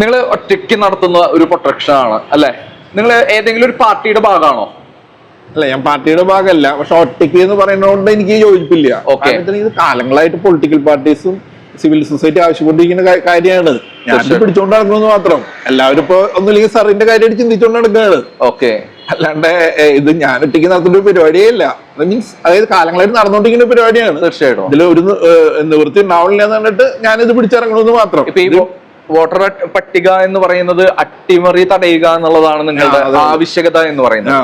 നിങ്ങൾ ഒറ്റയ്ക്ക് നടത്തുന്ന ഒരു പ്രൊട്ടക്ഷൻ ആണ് അല്ലെ? നിങ്ങൾ ഏതെങ്കിലും ഒരു പാർട്ടിയുടെ ഭാഗമാണോ? അല്ല ഞാൻ പാർട്ടിയുടെ ഭാഗമല്ല പക്ഷെ ഒറ്റയ്ക്ക് എന്ന് പറയുന്നതുകൊണ്ട് എനിക്ക് യോജിപ്പില്ല. ഓക്കെ ഇത് കാലങ്ങളായിട്ട് പൊളിറ്റിക്കൽ പാർട്ടീസും സിവിൽ സൊസൈറ്റി ആവശ്യപ്പെട്ടിരിക്കുന്ന കാര്യമാണ്. ഞാൻ. പിടിച്ചോണ്ട് നടക്കുന്നത് മാത്രം. എല്ലാവരും ഇപ്പൊ ഒന്നുമില്ലെങ്കിൽ സാറിന്റെ കാര്യമായിട്ട് ചിന്തിച്ചോണ്ട് നടക്കുകയാണ്. ഓക്കെ അല്ലാണ്ട് ഇത് ഞാൻ ഒറ്റയ്ക്ക് നടത്തുന്ന ഒരു പരിപാടിയേ അല്ല മീൻസ് അതായത് കാലങ്ങളായിട്ട് നടന്നുകൊണ്ടിരിക്കുന്ന പരിപാടിയാണ്. തീർച്ചയായിട്ടും. ഇതിൽ ഒരു നിവൃത്തി ഉണ്ടാവില്ല എന്ന് പറഞ്ഞിട്ട് ഞാനിത് പിടിച്ചിറങ്ങണമെന്ന് മാത്രം. വോട്ടർ പട്ടിക എന്ന് പറയുന്നത് അട്ടിമറി തടയുക എന്നുള്ളതാണ് നിങ്ങളുടെ ആവശ്യകത എന്ന് പറയുന്നത്.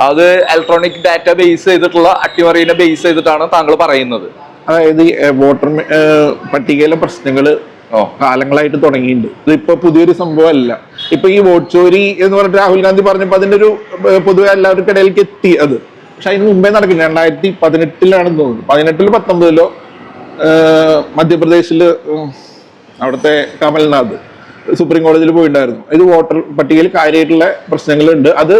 അത് ഇലക്ട്രോണിക് ഡാറ്റ ബേസ് ചെയ്തിട്ടുള്ള അട്ടിമറിനെ ബേസ് ചെയ്തിട്ടാണ് താങ്കൾ പറയുന്നത്. അതായത് വോട്ടർ പട്ടികയിലെ പ്രശ്നങ്ങൾ ഓ. കാലങ്ങളായിട്ട് തുടങ്ങിയിട്ടുണ്ട്. ഇതിപ്പോ പുതിയൊരു സംഭവമല്ല. ഇപ്പൊ ഈ വോട്ട് ചോരി എന്ന് പറഞ്ഞിട്ട് രാഹുൽ ഗാന്ധി പറഞ്ഞപ്പോ അതിന്റെ ഒരു പൊതുവെ എല്ലാവർക്കും ഇടയിലേക്ക് എത്തി അത്. പക്ഷെ അതിന് മുമ്പേ നടക്കില്ല. രണ്ടായിരത്തി പതിനെട്ടിലാണെന്ന് തോന്നുന്നു. പതിനെട്ടിലോ പത്തൊമ്പതിലോ മധ്യപ്രദേശിൽ അവിടുത്തെ കമൽനാഥ് സുപ്രീം കോടതിയിൽ പോയിട്ടുണ്ടായിരുന്നു. ഇത് വോട്ടർ പട്ടികയിൽ കാര്യമായിട്ടുള്ള പ്രശ്നങ്ങളുണ്ട്. അത്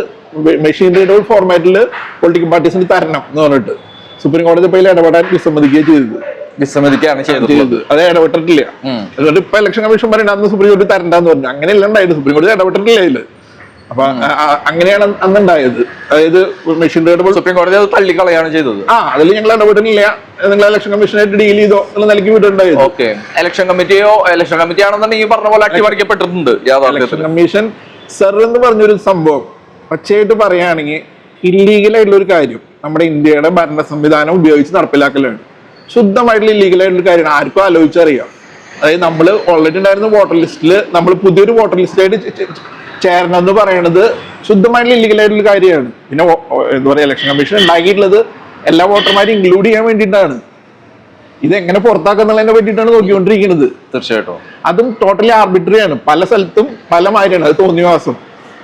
മെഷീൻ റീഡബിൾ ഫോർമാറ്റിൽ പൊളിറ്റിക്കൽ പാർട്ടീസിന് തരണം എന്ന് പറഞ്ഞിട്ട്. സുപ്രീം കോടതി ഇപ്പോൾ ഇടപെടാൻ വിസമ്മതിക്കുകയും ചെയ്തത്. വിസമ്മതിക്കുകയാണ് ചെയ്തത്. അത് ഇടപെട്ടിട്ടില്ല. അതുകൊണ്ട് ഇപ്പൊ ഇലക്ഷൻ കമ്മീഷൻ പറയുന്നത് അന്ന് സുപ്രീം കോടതി തരണ്ടെന്ന് പറഞ്ഞു. അങ്ങനെ ഇല്ലണ്ടായിട്ട് സുപ്രീം കോടതി ഇടപെട്ടിട്ടില്ല ഇതിൽ അപ്പൊ അങ്ങനെയാണ് അന്ന് ഉണ്ടായത് അതായത് മെഷീൻ റീഡബിൾ സുപ്രീം കോടതി അത് തള്ളിക്കളയാണ് ചെയ്തത്. ആ അതിൽ ഞങ്ങൾ ഇടപെടുന്നില്ല നിങ്ങൾ ഇലക്ഷൻ കമ്മീഷനായിട്ട് ഡീൽ ചെയ്തോ എന്നുള്ള നിലയ്ക്ക് വിട്ടിട്ടുണ്ടായത്. ഓക്കെ. ഇലക്ഷൻ കമ്മിറ്റിയോ ഇലക്ഷൻ കമ്മിറ്റി ആണെന്നുണ്ടെങ്കിൽ ഈ പറഞ്ഞ പോലെ അട്ടിമറിക്കപ്പെട്ടിട്ടുണ്ട് ഇലക്ഷൻ കമ്മീഷൻ സർ എന്ന് പറഞ്ഞൊരു സംഭവം. പച്ചയായിട്ട് പറയുകയാണെങ്കിൽ ഇല്ലീഗൽ ആയിട്ടുള്ള ഒരു കാര്യം നമ്മുടെ ഇന്ത്യയുടെ ഭരണ സംവിധാനം ഉപയോഗിച്ച് നടപ്പിലാക്കലാണ്. ശുദ്ധമായിട്ടുള്ള ഇല്ലീഗൽ ആയിട്ടുള്ള കാര്യമാണ് ആർക്കും ആലോചിച്ചറിയാം. അതായത് നമ്മൾ ഓൾറെഡി ഉണ്ടായിരുന്ന വോട്ടർ ലിസ്റ്റിൽ നമ്മൾ പുതിയൊരു വോട്ടർ ലിസ്റ്റായിട്ട് ചേരണം എന്ന് പറയുന്നത് ശുദ്ധമായിട്ടുള്ള ഇല്ലീഗലായിട്ടുള്ള കാര്യമാണ്. പിന്നെ എന്താ പറയുക ഇലക്ഷൻ കമ്മീഷൻ ഉണ്ടാക്കിയിട്ടുള്ളത് എല്ലാ വോട്ടർമാരും ഇൻക്ലൂഡ് ചെയ്യാൻ വേണ്ടിയിട്ടാണ്. ഇത് എങ്ങനെ പുറത്താക്കുന്നുള്ളതിനെ പറ്റിയിട്ടാണ് നോക്കിക്കൊണ്ടിരിക്കുന്നത്. തീർച്ചയായിട്ടും. അതും ടോട്ടലി ആർബിട്രറി ആണ്. പല സ്ഥലത്തും പല മാതിരിയാണ് അത് തോന്നിവാസം.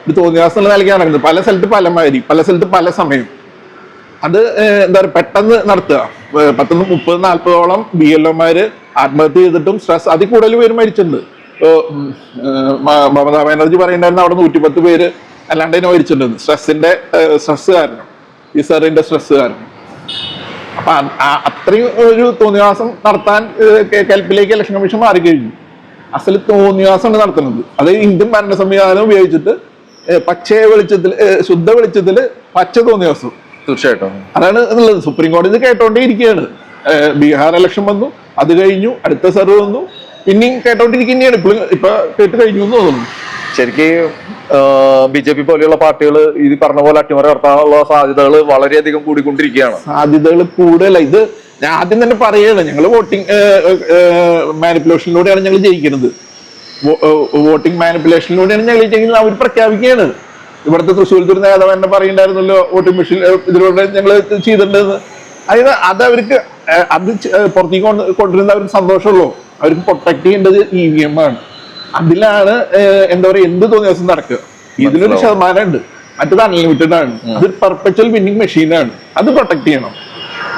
ഇത് തോന്നിവാസം എന്നുള്ള നിലയ്ക്ക് നടക്കുന്നത്. പല സ്ഥലത്ത് പല മാതിരി പല സ്ഥലത്ത് പല സമയം. അത് എന്താ പറയുക പെട്ടെന്ന് നടത്തുക. പത്തൊന്ന് മുപ്പത് നാൽപ്പതോളം ബി എൽ ഒമാര് ആത്മഹത്യ ചെയ്തിട്ടും സ്ട്രെസ് അതിൽ കൂടുതൽ പേര് മരിച്ചിട്ടുണ്ട്. മമതാ ബാനർജി പറയുന്നുണ്ടായിരുന്നു അവിടെ നൂറ്റിപ്പത്ത് പേര് അല്ലാണ്ട് തന്നെ മരിച്ചിട്ടുണ്ട് സ്ട്രെസ്സിന്റെ സ്ട്രെസ് കാരണം. ഈ സാറിന്റെ സ്ട്രെസ് കാരണം. അപ്പൊ അത്രയും ഒരു തോന്നിവാസം നടത്താൻ കൽപ്പിലേക്ക് ഇലക്ഷൻ കമ്മീഷൻ മാറിക്കഴിഞ്ഞു. അസൽ തോന്നിവാസമാണ് നടത്തുന്നത്. അത് ഇന്ത്യൻ ഭരണ സംവിധാനം ഉപയോഗിച്ചിട്ട് പച്ചയെ പച്ച വെളിച്ചത്തിൽ ശുദ്ധ വെളിച്ചത്തിൽ പച്ച തോന്നിവാസം തീർച്ചയായിട്ടും. അതാണ് ഉള്ളത്. സുപ്രീം കോടതി കേട്ടോണ്ടേ ഇരിക്കുകയാണ്. ബീഹാർ ഇലക്ഷൻ വന്നു. അത് കഴിഞ്ഞു. അടുത്ത സെർവ് വന്നു. പിന്നെയും കേട്ടോണ്ടിരിക്കുന്നതാണ്. ഇപ്പോഴും ഇപ്പൊ കേട്ട് കഴിഞ്ഞു എന്ന് തോന്നുന്നു. ശരിക്കും ബി ജെ പി പോലെയുള്ള പാർട്ടികൾ ഇത് പറഞ്ഞ പോലെ അട്ടിമറി നടത്താനുള്ള സാധ്യതകൾ വളരെയധികം കൂടിക്കൊണ്ടിരിക്കുകയാണ്. സാധ്യതകൾ കൂടുതല. ഇത് ഞാൻ ആദ്യം തന്നെ പറയുകയാണ് ഞങ്ങൾ വോട്ടിംഗ് മാനിപ്പുലേഷനിലൂടെയാണ് ഞങ്ങൾ ജയിക്കുന്നത്. വോട്ടിംഗ് മാനിപ്പുലേഷനിലൂടെയാണ് ഞങ്ങൾ ജയിക്കുന്നത്. അവർ പ്രഖ്യാപിക്കുകയാണ്. ഇവിടുത്തെ തൃശ്ശൂർ ദുരന്ത നേതാവ് തന്നെ പറയുണ്ടായിരുന്നല്ലോ വോട്ടിംഗ് മെഷീൻ ഇതിലൂടെ ഞങ്ങൾ ചെയ്തിട്ടുണ്ടെന്ന്. അതായത് അത് അവർക്ക് അത് പുറത്തേക്ക് കൊണ്ടുവരുന്ന അവർക്ക് സന്തോഷമുള്ളൂ. അവർക്ക് പ്രൊട്ടക്ട് ചെയ്യേണ്ടത് ഇ വി എം ആണ്. അതിലാണ് എന്താ പറയുക എന്ത് തോന്നിയ ദിവസം നടക്കുക. ഇതിലൊരു ശതമാനം ഉണ്ട് മറ്റത് അൺലിമിറ്റഡ് ആണ്. അത് പെർപ്പച്വൽ വിന്നിങ് മെഷീനാണ് അത് പ്രൊട്ടക്ട് ചെയ്യണം.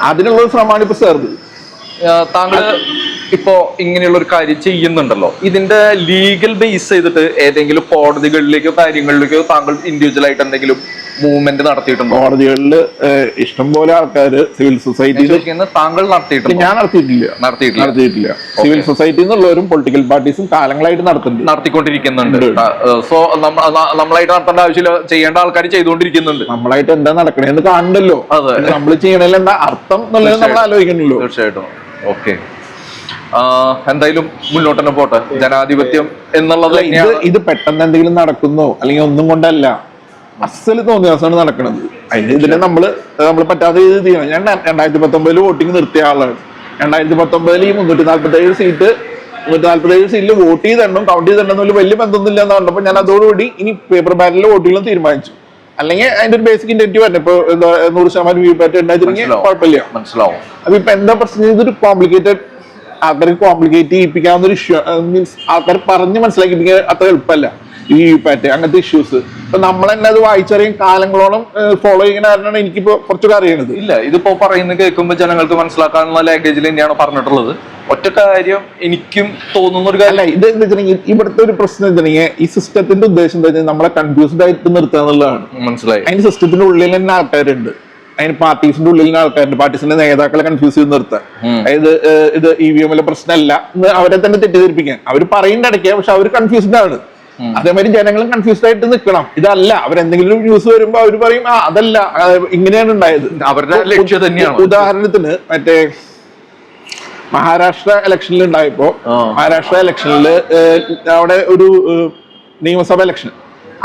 അതിനുള്ള ശ്രമമാണ് ഇപ്പൊ സാർത് താങ്കൾ ഇപ്പോ ഇങ്ങനെയുള്ള ഒരു കാര്യം ചെയ്യുന്നുണ്ടല്ലോ. ഇതിന്റെ ലീഗൽ ബേസ് ചെയ്തിട്ട് ഏതെങ്കിലും കോടതികളിലേക്കോ കാര്യങ്ങളിലേക്കോ താങ്കൾ ഇൻഡിവിജ്വൽ ആയിട്ട് എന്തെങ്കിലും മൂവ്മെന്റ് നടത്തിയിട്ടുണ്ട്? കോടതികളിൽ ഇഷ്ടംപോലെ ആൾക്കാര് സിവിൽ സൊസൈറ്റിയിൽ താങ്കൾ നടത്തിയിട്ടുണ്ട്? ഞാൻ നടത്തിയിട്ടില്ല. നടത്തിയിട്ടില്ല. നടത്തിയിട്ടില്ല. സിവിൽ സൊസൈറ്റി എന്നുള്ളവരും പൊളിറ്റിക്കൽ പാർട്ടീസും കാലങ്ങളായിട്ട് നടത്തുന്നുണ്ട്. നടത്തിക്കൊണ്ടിരിക്കുന്നുണ്ട്. സോ നമ്മളായിട്ട് നടത്തേണ്ട ആവശ്യമില്ല. ചെയ്യേണ്ട ആൾക്കാർ ചെയ്തുകൊണ്ടിരിക്കുന്നുണ്ട്. നമ്മളായിട്ട് എന്താ നടക്കണേന്ന് കാണണ്ടല്ലോ. അതെ. നമ്മൾ ചെയ്യണതിൽ എന്താ അർത്ഥം എന്നുള്ളത് നമ്മൾ ആലോചിക്കണല്ലോ തീർച്ചയായിട്ടും. ഓക്കെ. എന്തായാലും മുന്നോട്ട് തന്നെ പോട്ടെ. ജനാധിപത്യം എന്നുള്ളത് ഇത് ഇത് പെട്ടെന്ന് എന്തെങ്കിലും നടക്കുന്നോ? അല്ലെങ്കിൽ ഒന്നും കൊണ്ടല്ല. അസൽ തോന്നിയ ദിവസമാണ് നടക്കുന്നത് അതിന് ഇതിനെ നമ്മൾ നമ്മൾ പറ്റാത്ത രീതിയിൽ ചെയ്യണം. ഞാൻ രണ്ടായിരത്തി പത്തൊമ്പതിൽ വോട്ടിംഗ് നിർത്തിയ ആളാണ്. രണ്ടായിരത്തി പത്തൊമ്പതിൽ ഈ മുന്നൂറ്റി നാല്പത്തി ഏഴ് സീറ്റ് മുന്നൂറ്റി നാല്പത്തി ഏഴ് സീറ്റിൽ വോട്ട് ചെയ്തെണ്ണം കൗണ്ട് തമ്മിൽ വലിയ ബന്ധമൊന്നുമില്ല എന്ന് കണ്ടപ്പോൾ ഞാൻ അതോടുകൂടി ഇനി പേപ്പർ ബാലറ്റിൽ വോട്ടുകളും തീരുമാനിച്ചു. അല്ലെങ്കിൽ അതിന്റെ ഒരു ബേസിക് ഇന്റന്റീവ് തന്നെ ഇപ്പൊ നൂറ് ശതമാനം വി പാറ്റ് ഉണ്ടായിരുന്നെങ്കിൽ. കുഴപ്പമില്ല. മനസ്സിലാവും. അപ്പൊ ഇപ്പൊ എന്താ പ്രശ്നം? ഇതൊരു കോംപ്ലിക്കേറ്റഡ് ആൾക്കാർക്ക് കോംപ്ലിക്കേറ്റ് ചെയ്യിപ്പിക്കാവുന്ന ഒരു ഇഷ്യൂ മീൻസ് ആൾക്കാർ പറഞ്ഞ് മനസ്സിലാക്കിപ്പിക്കാൻ അത്ര എളുപ്പമല്ല. ഈ പറ്റേ അങ്ങനത്തെ ഇഷ്യൂസ് ഇപ്പൊ നമ്മൾ തന്നെ അത് വായിച്ചറിയും കാലങ്ങളോളം ഫോളോ ചെയ്യുന്ന കാരണമാണ് എനിക്കിപ്പോ കുറച്ചൊക്കെ അറിയണത്. ഇല്ല ഇതിപ്പോ പറയുന്നത് കേൾക്കുമ്പോൾ ജനങ്ങൾക്ക് മനസ്സിലാക്കാനുള്ള ലാംഗ്വേജിൽ തന്നെയാണ് പറഞ്ഞിട്ടുള്ളത്. ഒറ്റ കാര്യം എനിക്കും തോന്നുന്ന ഒരു കാര്യം ഇത് എന്താ വെച്ചിട്ടുണ്ടെങ്കിൽ ഇവിടുത്തെ ഒരു പ്രശ്നം വെച്ചിട്ടുണ്ടെങ്കിൽ ഈ സിസ്റ്റത്തിന്റെ ഉദ്ദേശം എന്താ വെച്ചാൽ നമ്മളെ കൺഫ്യൂസ്ഡ് ആയിട്ട് നിർത്തുക എന്നുള്ളതാണ്. മനസ്സിലായി. അതിന് സിസ്റ്റത്തിന്റെ ഉള്ളിൽ തന്നെ ആൾക്കാരുണ്ട്. അതിന് പാർട്ടീസിന്റെ ഉള്ളിൽ തന്നെ ആൾക്കാരുണ്ട്. പാർട്ടീസിന്റെ നേതാക്കളെ കൺഫ്യൂസ് ചെയ്ത് നിർത്താൻ അതായത് ഇത് ഇ വി എമ്മിലെ പ്രശ്നമല്ല അവരെ തന്നെ തെറ്റിദ്ധരിപ്പിക്കാൻ അവർ പറയുന്ന ഇടയ്ക്ക് പക്ഷെ അവർ കൺഫ്യൂസ്ഡ് ആണ്. അതേമാതിരി ജനങ്ങളും കൺഫ്യൂസ്ഡ് ആയിട്ട് നിൽക്കണം ഇതല്ല അവരെന്തെങ്കിലും ന്യൂസ് വരുമ്പോ അവർ പറയും ആ അതല്ല ഇങ്ങനെയാണ് ഉണ്ടായത്. അവരുടെ ലക്ഷ്യം തന്നെയാണ്. ഉദാഹരണത്തിന് മറ്റേ മഹാരാഷ്ട്ര ഇലക്ഷനിൽ ഉണ്ടായപ്പോ മഹാരാഷ്ട്ര ഇലക്ഷനിൽ അവിടെ ഒരു നിയമസഭ ഇലക്ഷൻ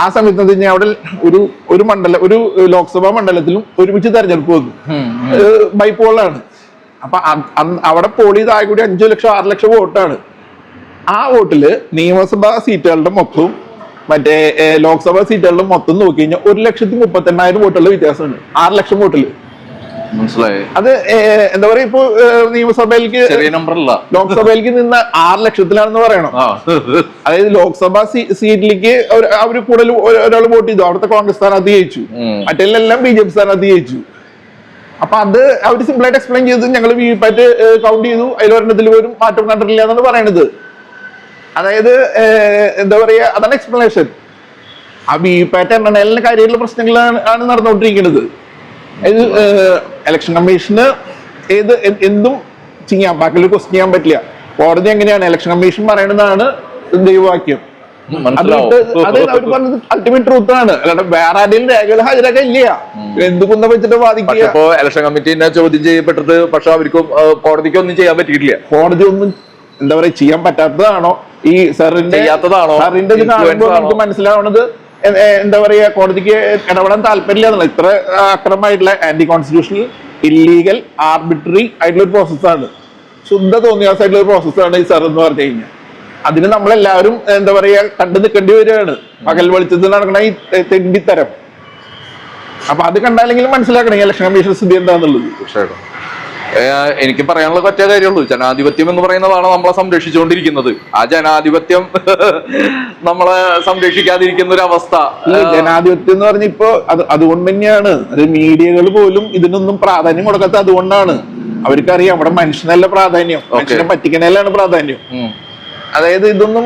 ആ സമയത്ത് കഴിഞ്ഞാൽ അവിടെ ഒരു ഒരു മണ്ഡല ഒരു ലോക്സഭാ മണ്ഡലത്തിലും ഒരുമിച്ച് തെരഞ്ഞെടുപ്പ് വന്നു. ബൈപ്പോളാണ് അപ്പൊ അവിടെ പോളി ചെയ്ത് ആകെ കൂടി അഞ്ചു ലക്ഷം ആറ് ലക്ഷം വോട്ടാണ്. ആ വോട്ടിൽ നിയമസഭാ സീറ്റുകളുടെ മൊത്തവും മറ്റേ ലോക്സഭാ സീറ്റുകളുടെ മൊത്തം നോക്കി കഴിഞ്ഞാൽ ഒരു ലക്ഷത്തി മുപ്പത്തി എണ്ണായിരം വോട്ടുള്ള വ്യത്യാസമുണ്ട്. ആറ് ലക്ഷം വോട്ടിൽ. മനസ്സിലായി. അത് എന്താ പറയാ ഇപ്പൊ നിയമസഭയിലേക്ക് ചെറിയ ലോക്സഭയിലേക്ക് നിന്ന് ആറ് ലക്ഷത്തിലാണെന്ന് പറയണം. അതായത് ലോക്സഭാ സീറ്റിലേക്ക് അവർ കൂടുതൽ ഒരാൾ വോട്ട് ചെയ്തു. അവിടുത്തെ കോൺഗ്രസ് സ്ഥാനാർത്ഥി ജയിച്ചു. മറ്റെല്ലാം ബി ജെ പി സ്ഥാനാർത്ഥി ജയിച്ചു. അപ്പൊ അത് അവർ സിമ്പിൾ ആയിട്ട് എക്സ്പ്ലെയിൻ ചെയ്ത് ഞങ്ങൾ വി പാറ്റ് കൗണ്ട് ചെയ്തു. അതിലൊരെണ്ണത്തിൽ പോലും മാറ്റം കണ്ടിട്ടില്ല എന്നാണ് പറയണത്. അതായത് എന്താ പറയാ അതാണ് എക്സ്പ്ലനേഷൻ അപ്പൊ ഈ പാറ്റേൺ ആണ് എല്ലാ കാര്യമായിട്ടുള്ള പ്രശ്നങ്ങളാണ് ആണ് നടന്നുകൊണ്ടിരിക്കുന്നത്. എലക്ഷൻ ഇലക്ഷൻ കമ്മീഷന് ഏത് എന്തും ചെയ്യാം. ബാക്കിയുള്ള ക്വസ്റ്റ്യൻ ചെയ്യാൻ പറ്റില്ല. കോടതി എങ്ങനെയാണ് ഇലക്ഷൻ കമ്മീഷൻ പറയണതാണ് ദൈവവാക്യം അത് അവർ പറഞ്ഞത് അൾട്ടിമേറ്റ് ട്രൂത്ത് ആണ്. അല്ലാണ്ട് വേറെ ആരെയും രേഖകൾ ഹാജരാക്കാൻ ഇല്ല എന്ത് കുന്ത വെച്ചിട്ട് വാദിക്കുക? ഇലക്ഷൻ കമ്മിറ്റീനെ ചോദ്യം ചെയ്യപ്പെട്ടത് പക്ഷെ അവർക്ക് കോടതിക്കൊന്നും കോടതിക്ക് ഒന്നും ചെയ്യാൻ പറ്റിയിട്ടില്ല. കോടതി ഒന്നും എന്താ പറയാ ചെയ്യാൻ പറ്റാത്തതാണോ ഈ സാറിന്റെ ചെയ്യാത്തതാണോ? സാറിന്റെ ഇത് കാണുമ്പോൾ നമുക്ക് എ- എന്താ പറയാ കോടതിക്ക് ഇടപെടാൻ താല്പര്യമില്ല എന്നുള്ള ഇത്ര അക്രമമായിട്ടുള്ള ആന്റി കോൺസ്റ്റിറ്റ്യൂഷണൽ ഇല്ലീഗൽ ആർബിട്രറി ആയിട്ടുള്ള ഒരു പ്രോസസ്സാണ് ശുദ്ധ തോന്നിയാസായിട്ടുള്ള ഒരു പ്രോസസ്സാണ് ഈ സർ എന്ന് പറഞ്ഞു കഴിഞ്ഞാൽ. അതിന് നമ്മളെല്ലാവരും എന്താ പറയാ കണ്ടു നിൽക്കേണ്ടി വരികയാണ്. പകൽ വെളിച്ചത്തിൽ നടക്കണ ഈ തെണ്ടിത്തരം. അപ്പൊ അത് കണ്ടാലെങ്കിലും മനസ്സിലാക്കണം ഈ ഇലക്ഷൻ കമ്മീഷൻ സ്ഥിതി എന്താന്നുള്ളത്. തീർച്ചയായിട്ടും. എനിക്ക് പറയാനുള്ള ഒറ്റ കാര്യമുള്ളൂ. ജനാധിപത്യം എന്ന് പറയുന്നതാണ് നമ്മളെ സംരക്ഷിച്ചുകൊണ്ടിരിക്കുന്നത്. ആ ജനാധിപത്യം നമ്മളെ സംരക്ഷിക്കാതിരിക്കുന്ന ഒരു അവസ്ഥ ജനാധിപത്യം എന്ന് പറഞ്ഞ ഇപ്പോ അത് അതുകൊണ്ട് തന്നെയാണ്. അത് മീഡിയകൾ പോലും ഇതിനൊന്നും പ്രാധാന്യം കൊടുക്കാത്ത അതുകൊണ്ടാണ്. അവർക്കറിയാം അവിടെ മനുഷ്യനല്ല പ്രാധാന്യം. മനുഷ്യനെ പറ്റിക്കണേലാണ് പ്രാധാന്യം. അതായത് ഇതൊന്നും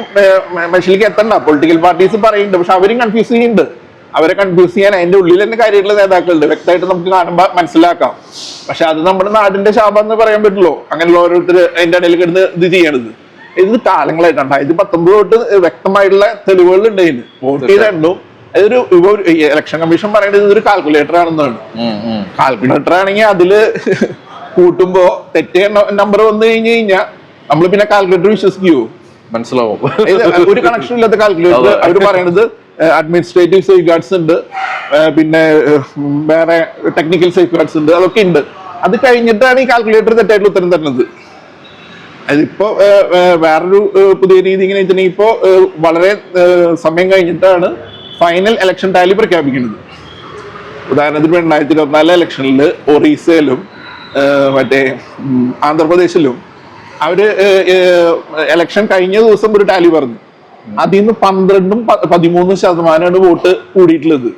മനുഷ്യലേക്ക് എത്തണ്ട. പൊളിറ്റിക്കൽ പാർട്ടീസ് പറയുന്നുണ്ട് പക്ഷെ അവരും കൺഫ്യൂസ് ചെയ്യുന്നുണ്ട്. അവരെ കൺഫ്യൂസ് ചെയ്യാൻ അതിന്റെ ഉള്ളിൽ തന്നെ കാര്യമായിട്ടുള്ള നേതാക്കളുണ്ട്. വ്യക്തമായിട്ട് നമുക്ക് കാണുമ്പോൾ മനസ്സിലാക്കാം. പക്ഷെ അത് നമ്മുടെ നാടിന്റെ ശാപം എന്ന് പറയാൻ പറ്റുള്ളൂ. അങ്ങനെയുള്ള ഓരോരുത്തർ അതിന്റെ ഇടയിൽ കിടന്ന് ഇത് ചെയ്യണത്. ഇത് കാലങ്ങളായിട്ട് രണ്ടായിരത്തി പത്തൊമ്പത് തൊട്ട് വ്യക്തമായിട്ടുള്ള തെളിവുകൾ ഉണ്ട് ഇതിന് വോട്ട് ചെയ്ത അതൊരു ഇലക്ഷൻ കമ്മീഷൻ പറയുന്നത് ഇതൊരു കാൽക്കുലേറ്റർ ആണെന്നാണ്. കാൽക്കുലേറ്റർ ആണെങ്കിൽ അതിൽ കൂട്ടുമ്പോ തെറ്റേ നമ്പർ വന്നു കഴിഞ്ഞു കഴിഞ്ഞാൽ നമ്മൾ പിന്നെ കാൽക്കുലേറ്റർ വിശ്വസിക്കുവോ മനസ്സിലാവും. ഒരു കണക്ഷൻ ഇല്ലാത്ത കാൽക്കുലേറ്റർ അവർ പറയണത് അഡ്മിനിസ്ട്രേറ്റീവ് സേഫ് ഗാർഡ്സ് ഉണ്ട് പിന്നെ വേറെ ടെക്നിക്കൽ സേഫ് ഗാർഡ്സ് ഉണ്ട് അതൊക്കെ ഉണ്ട്. അത് കഴിഞ്ഞിട്ടാണ് ഈ കാൽക്കുലേറ്റർ തെറ്റായിട്ടുള്ള ഉത്തരം തരുന്നത്. അതിപ്പോ വേറൊരു പുതിയ രീതി ഇങ്ങനെ വെച്ചിട്ടുണ്ടെങ്കിൽ ഇപ്പോ വളരെ സമയം കഴിഞ്ഞിട്ടാണ് ഫൈനൽ ഇലക്ഷൻ ടാലി പ്രഖ്യാപിക്കുന്നത്. ഉദാഹരണത്തിന് രണ്ടായിരത്തി ഇരുപത്തിനാലിലെ ഇലക്ഷനിൽ ഒറീസയിലും മറ്റേ ആന്ധ്രാപ്രദേശിലും അവർ ഇലക്ഷൻ കഴിഞ്ഞ ദിവസം ഒരു ടാലി പറഞ്ഞു. അതിൽ നിന്ന് പന്ത്രണ്ടും പതിമൂന്നും ശതമാനമാണ് വോട്ട് കൂടിയിട്ടുള്ളത്.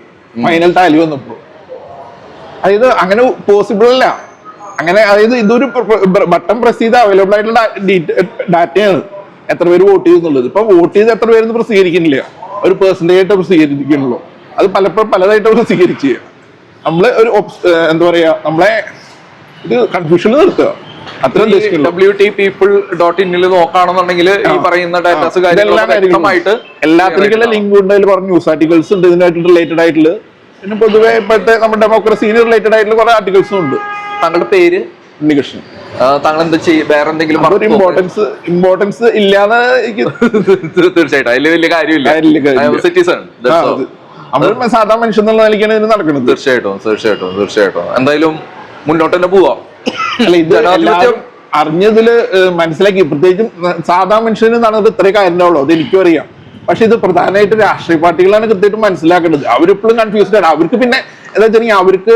ഫൈനൽ ടാലി വന്നപ്പോ. അതായത് അങ്ങനെ പോസിബിൾ അല്ല. അങ്ങനെ അതായത് ഇതൊരു ബട്ടൺ പ്രസ് ചെയ്ത് അവൈലബിൾ ആയിട്ടുള്ള ഡാറ്റയാണ് എത്ര പേര് വോട്ട് ചെയ്യുന്നുള്ളത്. ഇപ്പൊ വോട്ട് ചെയ്ത് എത്ര പേരൊന്നും പ്രസിദ്ധീകരിക്കുന്നില്ല. ഒരു പേഴ്സന്റേജ് ആയിട്ട് പ്രസിദ്ധീകരിക്കുന്നുള്ളൂ. അത് പലപ്പോഴും പലതായിട്ട് പ്രസിദ്ധീകരിച്ച് നമ്മൾ ഒരു എന്താ പറയാ നമ്മളെ ഇത് കൺഫ്യൂഷനിൽ നിർത്തുക. അത്ര ഉദ്ദേശിക്കുള്ളൂ. ഡബ്ല്യു ടി പീപ്പിൾ ഡോട്ട് ഇന്നിൽ നോക്കുകയാണെന്നുണ്ടെങ്കിൽ ഈ പറയുന്ന ഡാറ്റാസ് കാര്യങ്ങളായിട്ട് എല്ലാത്തിലേക്കുള്ള ലിങ്ക് ഉണ്ട് അതിൽ കുറെ ന്യൂസ് ആർട്ടിക്കിൾസ് ഉണ്ട് ഇതിനായിട്ട് റിലേറ്റഡ് ആയിട്ടുള്ള. പിന്നെ പൊതുവെ ഇപ്പോഴത്തെ നമ്മുടെ ഡെമോക്രസീന് റിലേറ്റഡ് ആയിട്ടുള്ള കുറെ ആർട്ടിക്കിൾസും ഉണ്ട്. താങ്കളുടെ പേര്? ഉണ്ണികൃഷ്ണൻ. താങ്കൾ എന്താ ചെയ്യും വേറെ എന്തെങ്കിലും? ഇമ്പോർട്ടൻസ് ഇമ്പോർട്ടൻസ് ഇല്ലാതെ തീർച്ചയായിട്ടും. അതിൽ വലിയ കാര്യമില്ല. സിറ്റിസൺ ആ, നമ്മൾ സാധാ മനുഷ്യൻ എന്നുള്ള നിലയ്ക്കാണ് ഇത് നടക്കുന്നത്. തീർച്ചയായിട്ടും തീർച്ചയായിട്ടും തീർച്ചയായിട്ടും. എന്തായാലും മുന്നോട്ട് തന്നെ പോവാം. അല്ല ഇത് ജനാധിപത്യം എല്ലാവരും അറിഞ്ഞതിൽ മനസ്സിലാക്കി. പ്രത്യേകിച്ചും സാധാ മനുഷ്യന് നടന്നത് ഇത്രയും കാര്യമുള്ളൂ. അത് എനിക്കും അറിയാം. പക്ഷെ ഇത് പ്രധാനമായിട്ട് രാഷ്ട്രീയ പാർട്ടികളാണ് കൃത്യമായിട്ട് മനസ്സിലാക്കേണ്ടത്. അവരിപ്പോഴും കൺഫ്യൂസ്ഡ് ആണ്. അവർക്ക് പിന്നെ എന്താ വെച്ചിട്ടുണ്ടെങ്കിൽ അവർക്ക്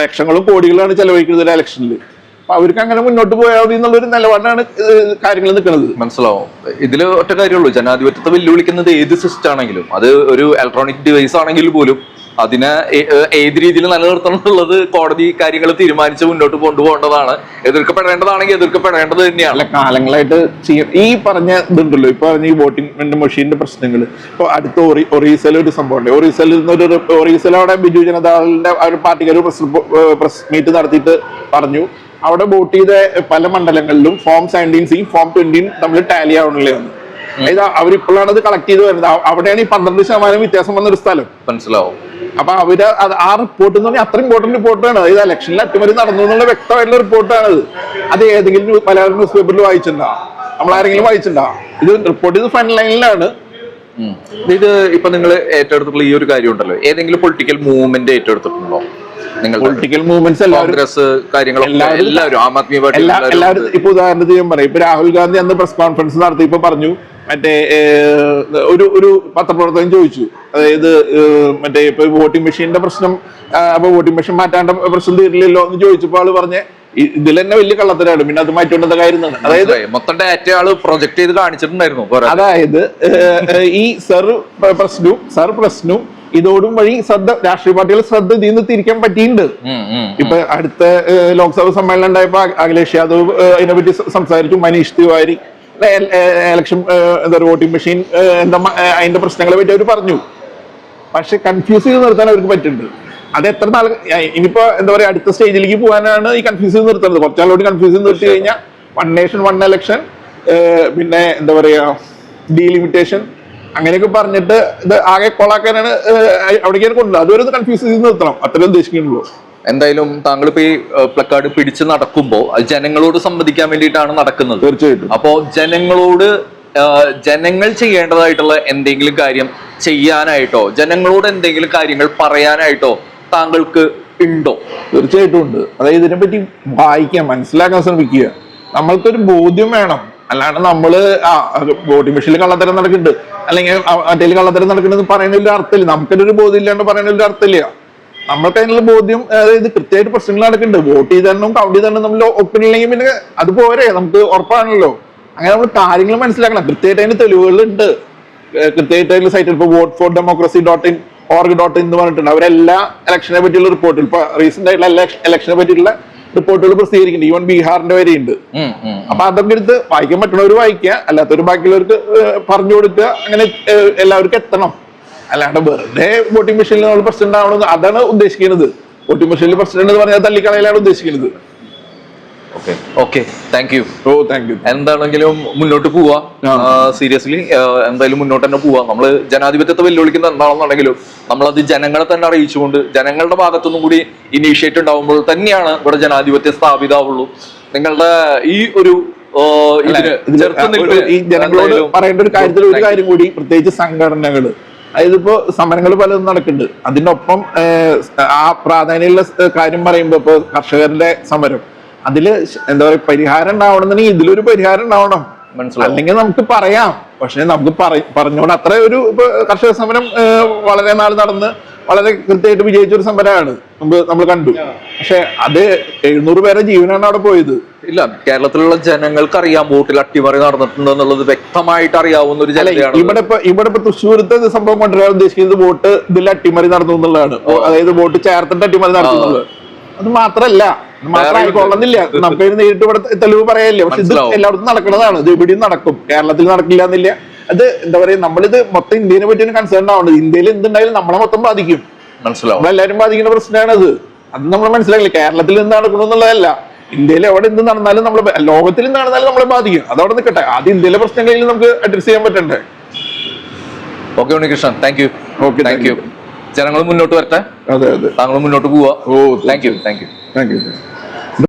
ലക്ഷങ്ങളും കോടികളാണ് ചെലവഴിക്കുന്നത് ഒരു ഇലക്ഷനിൽ അപ്പൊ അവർക്ക് അങ്ങനെ മുന്നോട്ട് പോയാൽ മതി എന്നുള്ളൊരു നിലപാടാണ് കാര്യങ്ങൾ നിൽക്കുന്നത്. മനസ്സിലാവും. ഇതിൽ ഒറ്റ കാര്യമുള്ളൂ ജനാധിപത്യത്തെ വെല്ലുവിളിക്കുന്നത് ഏത് സിസ്റ്റം ആണെങ്കിലും അത് ഒരു ഇലക്ട്രോണിക് ഡിവൈസ് ആണെങ്കിൽ പോലും അതിനെ ഏത് രീതിയിൽ നിലനിർത്തണം എന്നുള്ളത് കോടതി കാര്യങ്ങൾ തീരുമാനിച്ച് മുന്നോട്ട് കൊണ്ടുപോകേണ്ടതാണ്. എതിർക്കപ്പെടേണ്ടതാണെങ്കിൽ എതിർക്കപ്പെടേണ്ടത് തന്നെയാണ്. കാലങ്ങളായിട്ട് ചെയ്യ ഈ പറഞ്ഞ ഇതുണ്ടല്ലോ ഇപ്പൊ പറഞ്ഞ ഈ വോട്ടിംഗ് മെഷീന്റെ പ്രശ്നങ്ങൾ. ഇപ്പൊ അടുത്ത ഒറി ഒറീസയിൽ ഒരു സംഭവം ഉണ്ട്. ഒറീസയിൽ നിന്നൊരു ഒറീസയിൽ അവിടെ ബിജു ജനതാദളിന്റെ ഒരു പാർട്ടിക്കാർ പ്രസ് പ്രസ് മീറ്റ് നടത്തിയിട്ട് പറഞ്ഞു. അവിടെ വോട്ട് ചെയ്ത പല മണ്ഡലങ്ങളിലും ഫോം സെവന്റീൻ സി ഫോം ട്വന്റിയും തമ്മിൽ ടാലി ആവണില്ല എന്ന് അതായത് അവരിപ്പോഴാണ് അത് കളക്ട് ചെയ്ത് വരുന്നത്. അവിടെയാണ് ഈ പന്ത്രണ്ട് ശതമാനം വ്യത്യാസം വന്ന ഒരു സ്ഥലം. മനസ്സിലാവും. അപ്പൊ അവർ ആ റിപ്പോർട്ട് എന്ന് പറഞ്ഞാൽ അത്ര ഇമ്പോർട്ടന്റ് റിപ്പോർട്ടാണ് അതായത് ഇലക്ഷനിൽ അട്ടിമറി നടന്നു എന്നുള്ള വ്യക്തമായിട്ടുള്ള റിപ്പോർട്ടാണ് അത്. ഏതെങ്കിലും പല ന്യൂസ് പേപ്പറിൽ വായിച്ചിട്ടുണ്ടോ? നമ്മൾ ആരെങ്കിലും വായിച്ചിട്ടുണ്ടോ? ഇത് റിപ്പോർട്ട് ഇത് ഫ്രണ്ട് ലൈനിലാണ് ഇത് ഇപ്പൊ നിങ്ങൾ ഏറ്റെടുത്തിട്ടുള്ള ഈ ഒരു കാര്യം ഉണ്ടല്ലോ. ഏതെങ്കിലും പൊളിറ്റിക്കൽ മൂവ്മെന്റ് ഏറ്റെടുത്തിട്ടുണ്ടോ? പൊളിറ്റിക്കൽ മൂവ്മെന്റ്സ് കോൺഗ്രസ് കാര്യങ്ങളൊക്കെ എല്ലാവരും- എല്ലാവരും ആം ആദ്മി പാർട്ടി എല്ലാവരും എല്ലാവരും ഇപ്പൊ ഉദാഹരണത്തിന് ഞാൻ പറയും ഇപ്പൊ രാഹുൽ ഗാന്ധി അന്ന് പ്രസ് കോൺഫറൻസ് നടത്തിയപ്പോ പറഞ്ഞു മറ്റേ ഒരു ഒരു പത്രപ്രവർത്തകൻ ചോദിച്ചു അതായത് മറ്റേ ഇപ്പൊ വോട്ടിംഗ് മെഷീന്റെ പ്രശ്നം അപ്പൊ വോട്ടിംഗ് മെഷീൻ മാറ്റാണ്ട പ്രശ്നം തീരില്ലല്ലോ എന്ന് ചോദിച്ചപ്പോൾ ആൾ പറഞ്ഞ ഇതിൽ തന്നെ വലിയ കള്ളത്തരാണ് പിന്നെ അത് മാറ്റേണ്ടത് കാര്യം. അതായത്. മൊത്തം ഡാറ്റ ആൾ പ്രൊജക്ട് ചെയ്ത് കാണിച്ചിട്ടുണ്ടായിരുന്നു. അതായത് ഈ സർ പ്രശ്നവും സർ പ്രശ്നവും ഇതോടും വഴി ശ്രദ്ധ രാഷ്ട്രീയ പാർട്ടികൾ ശ്രദ്ധ ഇതിൽ നിന്ന് തിരിക്കാൻ പറ്റിയിട്ടുണ്ട്. ഇപ്പൊ അടുത്ത ലോക്സഭ സമ്മേളനം ഉണ്ടായപ്പോ അഖ് അഖിലേഷ് യാദവ് അതിനെ അതിനെപ്പറ്റി സംസാരിച്ചു. മനീഷ് തിവാരി ഇലക്ഷൻ എന്താ പറയുക വോട്ടിംഗ് മെഷീൻ എന്താ അതിന്റെ പ്രശ്നങ്ങളെ പറ്റി അവർ പറഞ്ഞു. പക്ഷെ കൺഫ്യൂസ് ചെയ്ത് നിർത്താൻ അവർക്ക് പറ്റുന്നുണ്ട് അത് എത്ര നാൾ ഇനിയിപ്പോ എന്താ പറയാ അടുത്ത സ്റ്റേജിലേക്ക് പോകാനാണ് ഈ കൺഫ്യൂസ് ചെയ്ത് നിർത്തുന്നത്. കുറച്ചാളോട് കൺഫ്യൂസ് ചെയ്ത് നിർത്തി കഴിഞ്ഞാൽ വൺ നേഷൻ വൺ ഇലക്ഷൻ പിന്നെ എന്താ പറയാ ഡീലിമിറ്റേഷൻ അങ്ങനെയൊക്കെ പറഞ്ഞിട്ട് ഇത് ആകെ കൊളാക്കാനാണ് അവിടേക്കാണ് കൊണ്ടു അതുവരെ കൺഫ്യൂസ് ചെയ്ത് നിർത്തണം. അത്രയും ഉദ്ദേശിക്കുന്നുള്ളൂ. എന്തായാലും താങ്കൾ ഇപ്പൊ ഈ പ്ലക്കാർഡ് പിടിച്ച് നടക്കുമ്പോൾ അത് ജനങ്ങളോട് സംവദിക്കാൻ വേണ്ടിയിട്ടാണ് നടക്കുന്നത്. തീർച്ചയായിട്ടും. അപ്പോ ജനങ്ങളോട് ജനങ്ങൾ ചെയ്യേണ്ടതായിട്ടുള്ള എന്തെങ്കിലും കാര്യം ചെയ്യാനായിട്ടോ ജനങ്ങളോട് എന്തെങ്കിലും കാര്യങ്ങൾ പറയാനായിട്ടോ താങ്കൾക്ക് ഉണ്ടോ? തീർച്ചയായിട്ടും ഉണ്ട്. അതായത് ഇതിനെപ്പറ്റി വായിക്കാൻ മനസ്സിലാക്കാൻ ശ്രമിക്കുക. നമ്മൾക്കൊരു ബോധ്യം വേണം. അല്ലാണ്ട് നമ്മൾ ആ വോട്ടിംഗ് മെഷീനിൽ കള്ളത്തരം നടക്കുന്നുണ്ട്. അല്ലെങ്കിൽ മറ്റേ കള്ളത്തരം നടക്കുന്നത് പറയുന്ന ഒരു അർത്ഥമില്ല. നമുക്കതിനൊരു ഒരു ബോധ്യം ഇല്ലാണ്ട് പറയുന്നതിൽ അർത്ഥമില്ല. നമ്മൾക്ക് അതിനുള്ള ബോധ്യം അതായത് കൃത്യമായിട്ട് പ്രശ്നങ്ങൾ നടക്കുന്നുണ്ട്. വോട്ട് ചെയ്തെണ്ണം കൗണ്ട് ചെയ്തെണ്ണം നമ്മൾ ഒപ്പിനില്ലെങ്കിൽ പിന്നെ അത് പോരെ നമുക്ക് ഉറപ്പാണല്ലോ. അങ്ങനെ നമ്മൾ കാര്യങ്ങൾ മനസ്സിലാക്കണം. കൃത്യമായിട്ട് അതിന് തെളിവുകളുണ്ട്. കൃത്യമായിട്ട് അതിൽ സൈറ്റിൽ ഇപ്പോൾ vote for democracy dot in org dot in എന്ന് പറഞ്ഞിട്ടുണ്ട്. അവരെല്ലാ ഇലക്ഷനെ പറ്റിയുള്ള റിപ്പോർട്ടിൽ ഇപ്പൊ റീസെന്റ് ആയിട്ടുള്ള ഇലക്ഷനെ പറ്റിയുള്ള റിപ്പോർട്ടുകൾ പ്രസിദ്ധീകരിക്കുന്നുണ്ട്. ഈവൻ ബീഹാറിന്റെ വരെയുണ്ട്. അപ്പൊ അതൊക്കെ എടുത്ത് വായിക്കാൻ പറ്റുന്നവർ വായിക്കുക അല്ലാത്തവർ ബാക്കിയുള്ളവർക്ക് പറഞ്ഞു കൊടുക്കുക അങ്ങനെ എല്ലാവർക്കും എത്തണം. അല്ലാണ്ട് വെറുതെ വോട്ടിംഗ് മെഷീനിൽ നമ്മൾ പ്രസിഡന്റ് ആവണമെന്ന് അതാണ് ഉദ്ദേശിക്കുന്നത്. വോട്ടിംഗ് മെഷീനിൽ പ്രസിഡന്റ് എന്ന് പറഞ്ഞാൽ തള്ളിക്കളയിലാണ് ഉദ്ദേശിക്കുന്നത്. Okay thank you oh thank you എന്താണെങ്കിലും മുന്നോട്ട് പോവാ. സീരിയസ്ലി എന്തായാലും മുന്നോട്ട് തന്നെ പോവാ. നമ്മൾ ജനാധിപത്യത്തെ വെല്ലുവിളിക്കുന്ന എന്താണെന്നുണ്ടെങ്കിലും നമ്മളത് ജനങ്ങളെ തന്നെ അറിയിച്ചുകൊണ്ട് ജനങ്ങളുടെ ഭാഗത്തുനിന്നും കൂടി ഇനീഷ്യേറ്റ് ഉണ്ടാവുമ്പോൾ തന്നെയാണ് ഇവിടെ ജനാധിപത്യം സ്ഥാപിതാവുള്ളൂ. നിങ്ങളുടെ ഈ ഒരു ഈ ജനങ്ങളോട് പറയേണ്ട ഒരു കാര്യത്തിൽ ഒരു കാര്യം കൂടി പ്രത്യേകിച്ച് സംഘടനകൾ അതായത് ഇപ്പോ സമരങ്ങൾ പലതും നടക്കുന്നുണ്ട്. അതിനൊപ്പം ആ പ്രാധാന്യമുള്ള കാര്യം പറയുമ്പോ ഇപ്പൊ കർഷകരുടെ സമരം. അതിൽ എന്താ പറയുക പരിഹാരം ഉണ്ടാവണമെന്നുണ്ടെങ്കിൽ ഇതിലൊരു പരിഹാരം ഉണ്ടാവണം. അല്ലെങ്കിൽ നമുക്ക് പറയാം. പക്ഷെ നമുക്ക് പറ- പറഞ്ഞോണ്ട് അത്ര ഒരു ഇപ്പൊ കർഷക സമരം വളരെ നാൾ നടന്ന് വളരെ കൃത്യമായിട്ട് വിജയിച്ച ഒരു സമരമാണ്. നമ്മൾ കണ്ടു. പക്ഷെ അത് എഴുന്നൂറ് പേരെ ജീവനാണ് അവിടെ പോയത്. ഇല്ല കേരളത്തിലുള്ള ജനങ്ങൾക്ക് അറിയാം വോട്ടിൽ അട്ടിമറി നടന്നിട്ടുണ്ട് എന്നുള്ളത് വ്യക്തമായിട്ട് അറിയാവുന്ന ഒരു ജനതയാണ്. ഇവിടെ ഇപ്പൊ ഇവിടെ ഇപ്പൊ തൃശ്ശൂരത്തെ സംഭവം കൊണ്ടുവരാൻ ഉദ്ദേശിക്കുന്നത് വോട്ട് ഇതിൽ അട്ടിമറി നടന്നു എന്നുള്ളതാണ്. അതായത് വോട്ട് ചേർത്തിട്ട് അട്ടിമറി നടന്നു അത് മാത്രല്ല. നമുക്ക് നേരിട്ട് ഇവിടെ തെളിവ് പറയാനില്ല പക്ഷെ ഇത്. എല്ലായിടത്തും നടക്കുന്നതാണ് ഇത് ഇവിടെയും നടക്കും. കേരളത്തിൽ നടക്കില്ല എന്നില്ല. അത് എന്താ പറയാ നമ്മളിത് മൊത്തം ഇന്ത്യനെ പറ്റി കൺസേൺ ആവുന്നത് ഇന്ത്യയിൽ എന്തുണ്ടായാലും നമ്മളെ മൊത്തം ബാധിക്കും. മനസ്സിലാവും. നമ്മളെല്ലാരും ബാധിക്കുന്ന പ്രശ്നമാണ് അത് അത് നമ്മൾ മനസ്സിലാക്കില്ല. കേരളത്തിൽ എന്ത് നടക്കണമെന്നുള്ളതല്ല ഇന്ത്യയിൽ എവിടെ എന്ത് നടന്നാലും നമ്മളെ ലോകത്തിൽ എന്ത് നടന്നാലും നമ്മളെ ബാധിക്കും. അതവിടെ നിൽക്കട്ടെ അത് ഇന്ത്യയിലെ പ്രശ്നങ്ങളിൽ നമുക്ക് അഡ്രസ് ചെയ്യാൻ പറ്റണ്ടേ? Okay Unnikrishnan. Thank you okay thank you ജനങ്ങൾ മുന്നോട്ട് വരട്ടെ. അതെ അതെ. താങ്കൾ മുന്നോട്ട് പോവാ ഓ thank you thank you thank you